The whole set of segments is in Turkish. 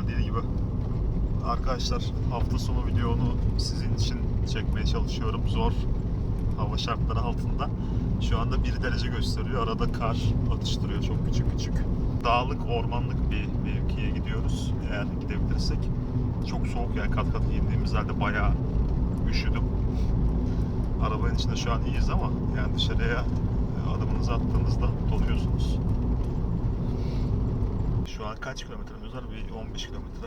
görüldüğü gibi. Arkadaşlar hafta sonu videonu sizin için çekmeye çalışıyorum. Zor hava şartları altında. Şu anda 1 derece gösteriyor. Arada kar atıştırıyor çok küçük küçük. Dağlık, ormanlık bir mevkiye gidiyoruz eğer gidebilirsek. Çok soğuk yani kat kat giyindiğimiz halde bayağı üşüdüm. Arabanın içinde şu an iyiyiz ama yani dışarıya adımınızı attığınızda donuyorsunuz. Şu an kaç kilometremiz var? Bir 15 kilometre.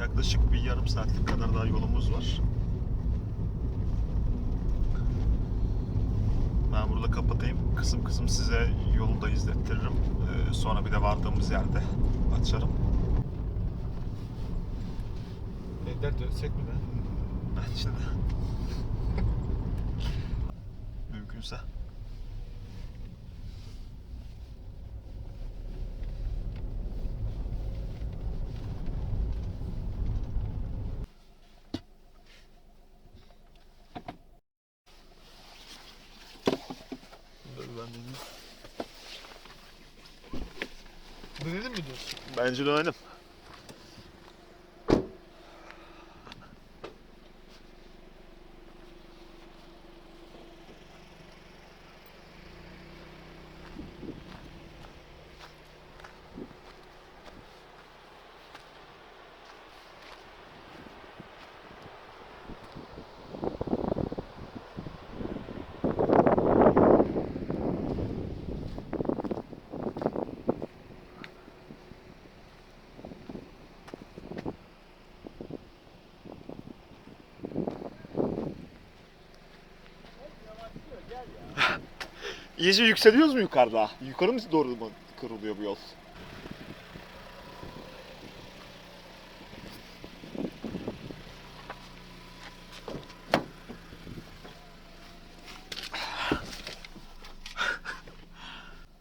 Yaklaşık bir yarım saatlik kadar daha yolumuz var. Ben burada kapatayım. Kısım kısım size yolu da izlettiririm. Ee, sonra bir de vardığımız yerde açarım. Ender dönsek mi lan? Bence de. Mümkünse. Dur ben deneyeyim. Dönelim mi diyorsun? Bence İyice yükseliyoruz mu yukarıda? Yukarı mı doğru mu kırılıyor bu yol?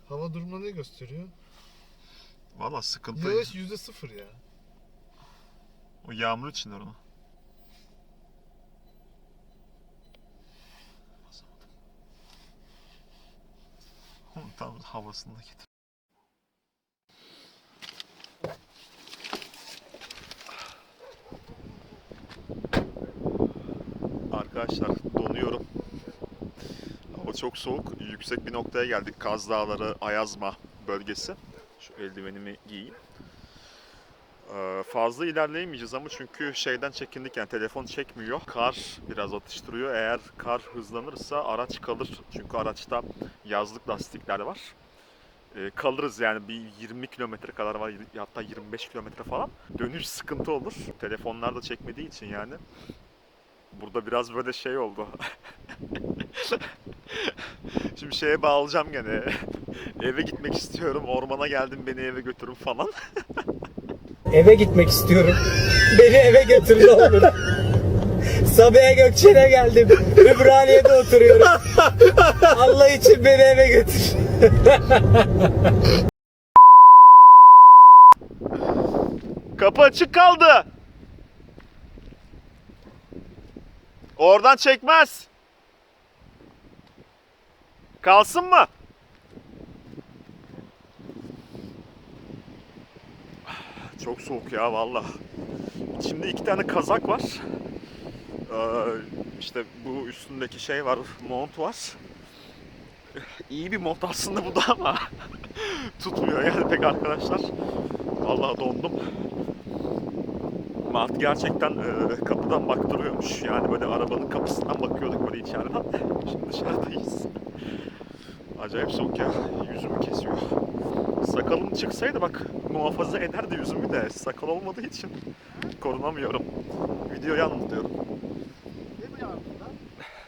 Hava durumu ne gösteriyor? Valla sıkıntı. Yağış yüzde sıfır ya. O yağmur için onu. Tam havasında. Arkadaşlar donuyorum. Hava çok soğuk. Yüksek bir noktaya geldik. Kaz Dağları, Ayazma bölgesi. Şu eldivenimi giyeyim. Ee, fazla ilerleyemeyeceğiz ama çünkü şeyden çekindik yani telefon çekmiyor. Kar biraz atıştırıyor. Eğer kar hızlanırsa araç kalır. Çünkü araçta yazlık lastikler var. Ee, kalırız yani bir 20 kilometre kadar var hatta 25 kilometre falan. Dönüş sıkıntı olur. Telefonlar da çekmediği için yani. Burada biraz böyle şey oldu. Şimdi şeye bağlayacağım gene. eve gitmek istiyorum. Ormana geldim beni eve götürün falan. Eve gitmek istiyorum. Beni eve götür ne olur. Sabiha Gökçen'e geldim. Ümraniye'de oturuyorum. Allah için beni eve götür. Kapı açık kaldı. Oradan çekmez. Kalsın mı? Çok soğuk ya valla. İçimde iki tane kazak var. Ee, işte bu üstündeki şey var, mont var. İyi bir mont aslında bu da ama tutmuyor yani pek arkadaşlar. Vallahi dondum. Mart gerçekten e, kapıdan baktırıyormuş. Yani böyle arabanın kapısından bakıyorduk böyle içeriden. Şimdi dışarıdayız. Acayip soğuk ya. Yüzümü kesiyor. Sakalım çıksaydı bak muhafaza ederdi yüzümü de sakal olmadığı için korunamıyorum. Videoyu anlatıyorum. Ne bu?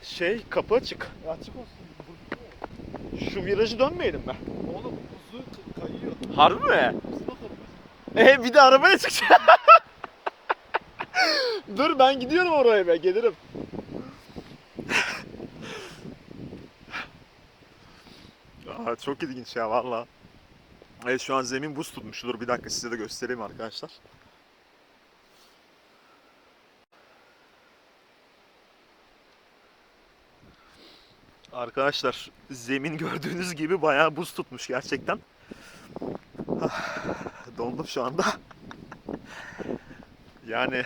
Şey kapı açık. Açık olsun. Şu virajı dönmeyelim mi? Oğlum buzu kayıyor. Harbi mi? Buzuna kalıyor. E bir de arabaya çıkacağım. Dur ben gidiyorum oraya be gelirim. Aa, çok ilginç ya valla. Evet şu an zemin buz tutmuş. Dur bir dakika size de göstereyim arkadaşlar. Arkadaşlar zemin gördüğünüz gibi bayağı buz tutmuş gerçekten. Ah, Dondum şu anda. Yani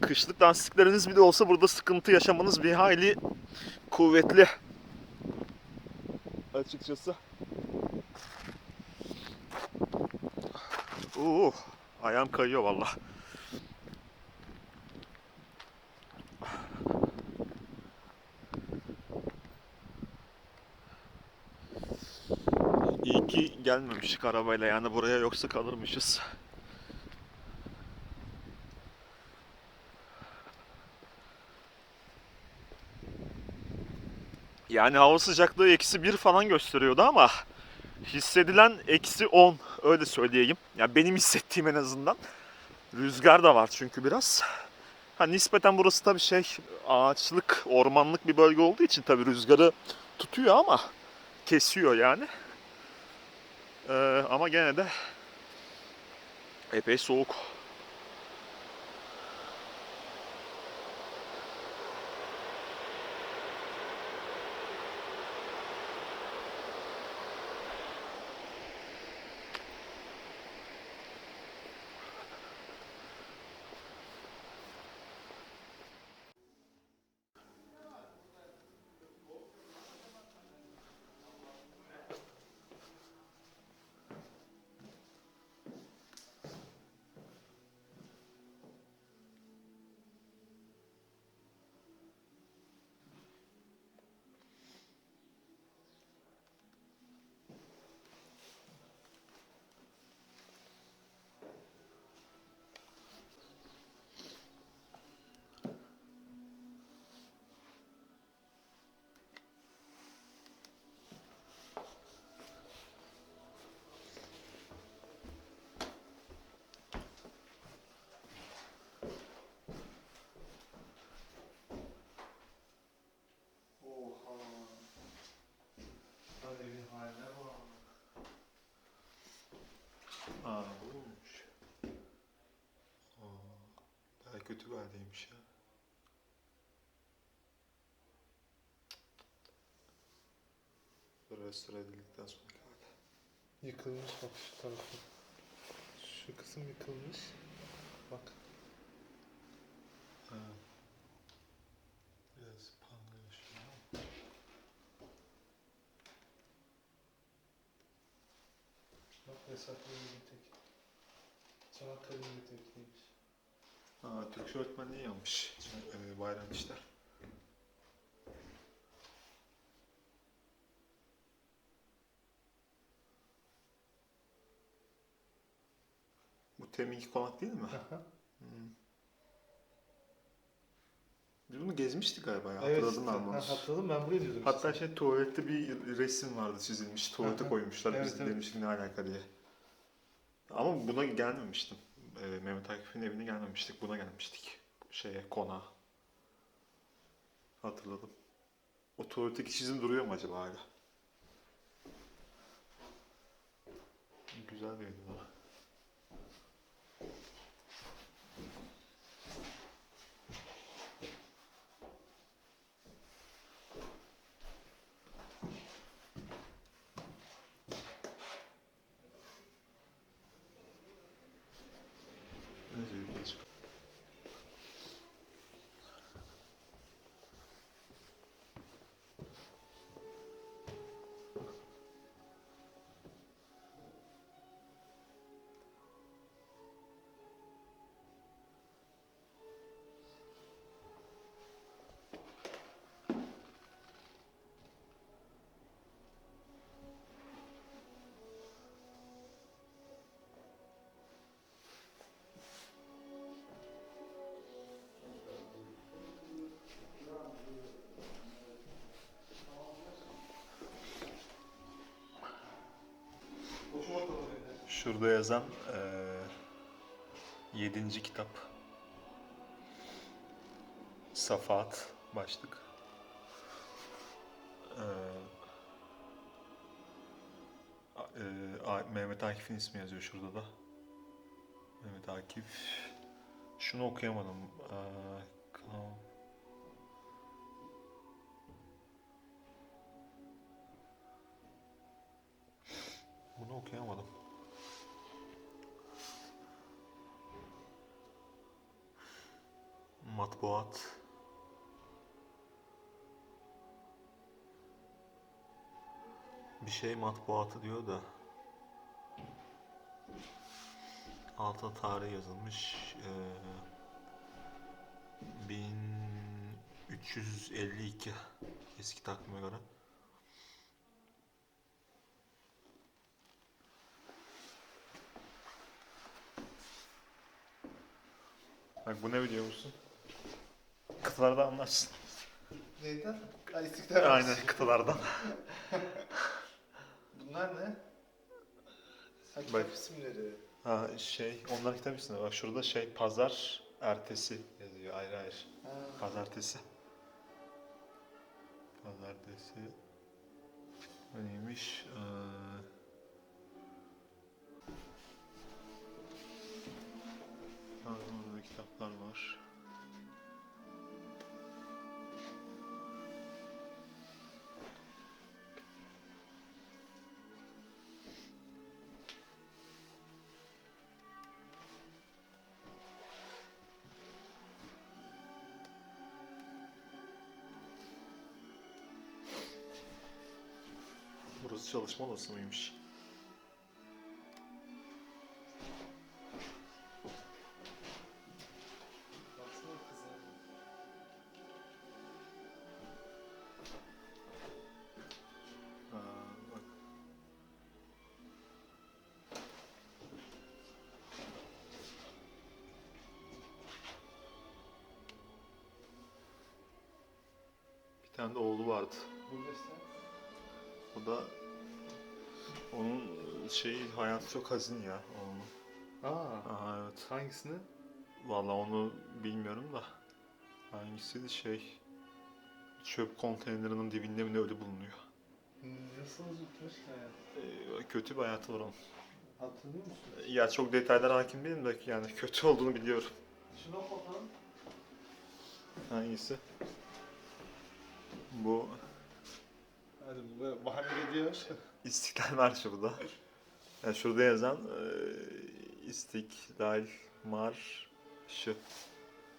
kışlık lastikleriniz bile olsa burada sıkıntı yaşamanız bir hayli kuvvetli. Açıkçası. Oo, ayağım kayıyor valla. İyi ki gelmemiştik arabayla yani buraya yoksa kalırmışız. Yani hava sıcaklığı eksi bir falan gösteriyordu ama hissedilen eksi 10 öyle söyleyeyim. Yani benim hissettiğim en azından. Rüzgar da var çünkü biraz. Ha nispeten burası tabii şey ağaçlık, ormanlık bir bölge olduğu için tabii rüzgarı tutuyor ama kesiyor yani. Ee, ama gene de epey soğuk. Oha. Lan evin haline bak. Aa buymuş. Aa, daha kötü bir haldeymiş ya. Restore edildikten hali. Yıkılmış bak şu tarafı. Şu kısım yıkılmış. Bak. Ha. Biraz panlıyor şu an. Bak Esat'ın bir tek. Çanakkale'nin bir tekliymiş. Ha, Türk öğretmenliği yapmış. Ee, bayram işler. Bu teminki konak değil mi? Hmm. Biz bunu gezmiştik galiba ya. Hatırladım ben bunu. Ha, hatırladım ben buraya diyordum. Hatta şey tuvalette bir resim vardı çizilmiş. Tuvalete koymuşlar. Evet, Biz evet. demiştik ne alaka diye. Ama buna gelmemiştim. Ee, Mehmet Akif'in evine gelmemiştik. Buna gelmiştik. Şeye, konağa. Hatırladım. O tuvaletteki çizim duruyor mu acaba hala? Güzel bir evdi ama. Şurada yazan eee 7. kitap. Safat başlık. Eee, A- Mehmet Akif'in ismi yazıyor şurada da. Mehmet Akif. Şunu okuyamadım. Eee, matbuat. Bir şey matbuatı diyor da. Alta tarih yazılmış. Ee, 1352 eski takvime göre. Bak bu ne biliyor musun? Kıtalarda anlarsın. Neyden? Ha, İstiklal Aynen Marşı. kıtalardan. Bunlar ne? Ha, Bak. kitap isimleri. Ha şey onların kitap üstünde bak şurada şey pazar ertesi yazıyor ayrı ayrı. Ha. Pazartesi. Pazartesi. Bu neymiş? Ee... Ha, burada kitaplar var. Burası çalışma odası mıymış? Bir tane de oğlu vardı. Burada işte. O da onun şeyi hayatı çok hazin ya oğlunun. Aa. Aha evet. Hangisini? Vallahi onu bilmiyorum da. Hangisiydi şey çöp konteynerinin dibinde mi ne öyle bulunuyor. Hmm, Nasıl uzutmuş hayat? Ee, kötü bir hayatı var onun. Hatırlıyor musun? Ya çok detaylara hakim değilim de yani kötü olduğunu biliyorum. Şuna bakalım. Hangisi? Bu Hadi bu bahane ediyor. İstiklal Marşı bu da. Yani şurada yazan e, İstiklal Marşı.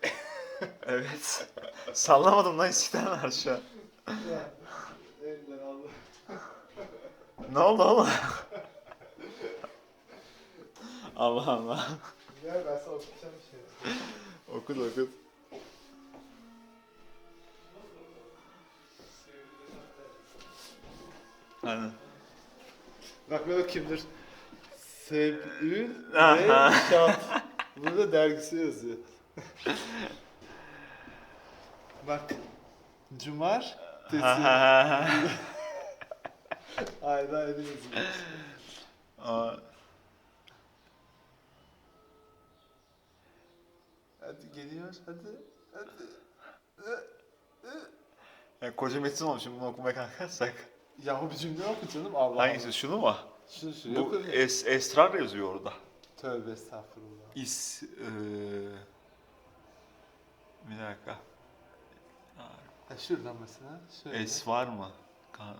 evet. Sallamadım lan İstiklal Marşı. ya. Elinden aldı. Ne oldu oğlum? Allah Allah. Gel ben sana okuyacağım bir şey. Oku da Aynen. Bak ben kimdir? Sebü Aha. ve Şat. Burada dergisi yazıyor. Bak. Cumar. Tesi. yazıyor. Aa, Hadi geliyor hadi. Hadi. yani koca metin olmuş şimdi bunu okumaya kalkarsak. Yahu bir cümle oku canım Allah Hangisi şunu mu? Şunu şuraya Bu es, esrar yazıyor orada. Tövbe estağfurullah. İs... eee, bir dakika. Ha şuradan mesela. Şöyle. Es var mı? Kan.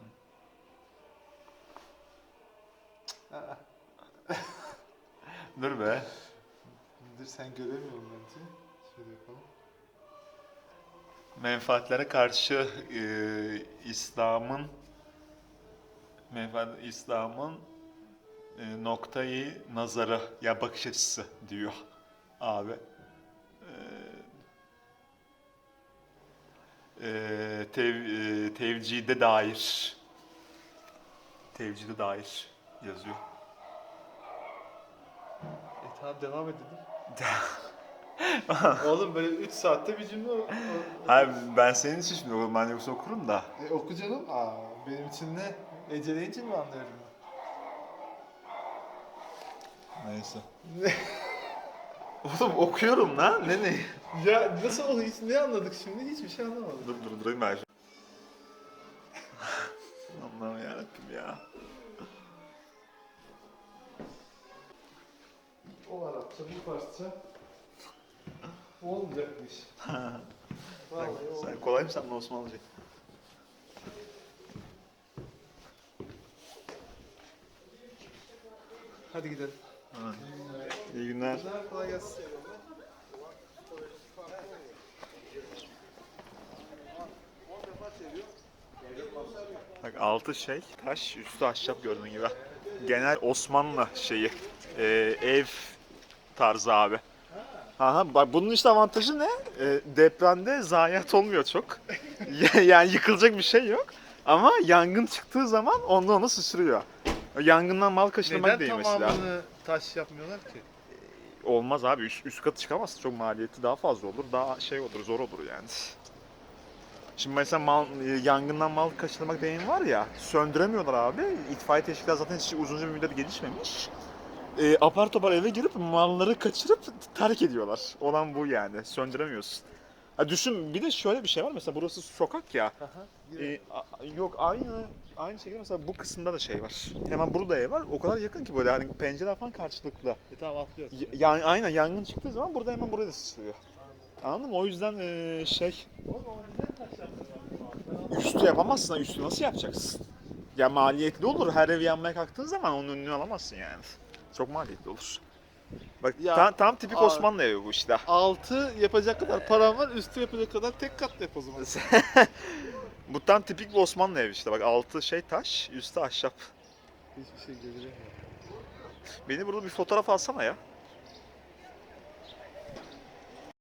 Aa, Dur be. Dur sen göremiyorum bence. Şöyle yapalım. Menfaatlere karşı eee, İslam'ın menfaat İslam'ın eee, noktayı nazarı ya bakış açısı diyor abi. Eee eee, tev, eee, tevcide dair tevcide dair yazıyor. E tamam devam edelim. Oğlum böyle 3 saatte bir cümle o- o- Hayır ben senin için şimdi oğlum ben yoksa okurum da. E, oku canım. Aa, benim için ne? Eceleyince mi anlıyorum? Neyse. Oğlum okuyorum lan. Ne ne? Ya nasıl oldu? Hiç ne anladık şimdi? Hiçbir şey anlamadım. Dur dur durayım ben. şu- Allah'ım yarabbim ya. O Arapça, bu Farsça. Olmayacakmış. Vallahi Sen olmayacak. kolay mı Osmanlıca? Hadi gidelim. Ha. İyi günler. Kolay gelsin. Bak altı şey taş, üstü ahşap gördüğün gibi. Genel Osmanlı şeyi, e, ev tarzı abi. Aha, bak bunun işte avantajı ne? E, depremde zayiat olmuyor çok. yani yıkılacak bir şey yok. Ama yangın çıktığı zaman onda onu süsürüyor. Yangından mal kaçırmak Neden değil mesela. tamamını taş yapmıyorlar ki? Olmaz abi üst, üst katı çıkamazsın çok maliyeti daha fazla olur daha şey olur zor olur yani. Şimdi mesela mal, e, yangından mal kaçırmak deneyim var ya söndüremiyorlar abi. İtfaiye teşkilatı zaten hiç uzunca bir müddet gelişmemiş. E, apar topar eve girip malları kaçırıp terk ediyorlar. Olan bu yani söndüremiyorsun. Ha düşün bir de şöyle bir şey var mesela burası sokak ya. E, a- yok aynı aynı şekilde mesela bu kısımda da şey var. Hemen burada ev var. O kadar yakın ki böyle hani pencere falan karşılıklı. E tamam atlıyoruz. Y- Yani aynen yangın çıktığı zaman burada hemen buraya da sıçrıyor. Anladın mı? O yüzden eee, şey üstü yapamazsın. Üstü nasıl yapacaksın? Ya maliyetli olur. Her ev yanmaya kalktığın zaman onun önünü alamazsın yani. Çok maliyetli olur. Bak Ya, tam, tam tipik abi- Osmanlı evi bu işte. Altı yapacak kadar param var, üstü yapacak kadar tek kat yap o zaman. Bu tam tipik bir Osmanlı evi işte. Bak altı şey taş, üstü ahşap. Hiçbir şey göremiyorum. Beni burada bir fotoğraf alsana ya.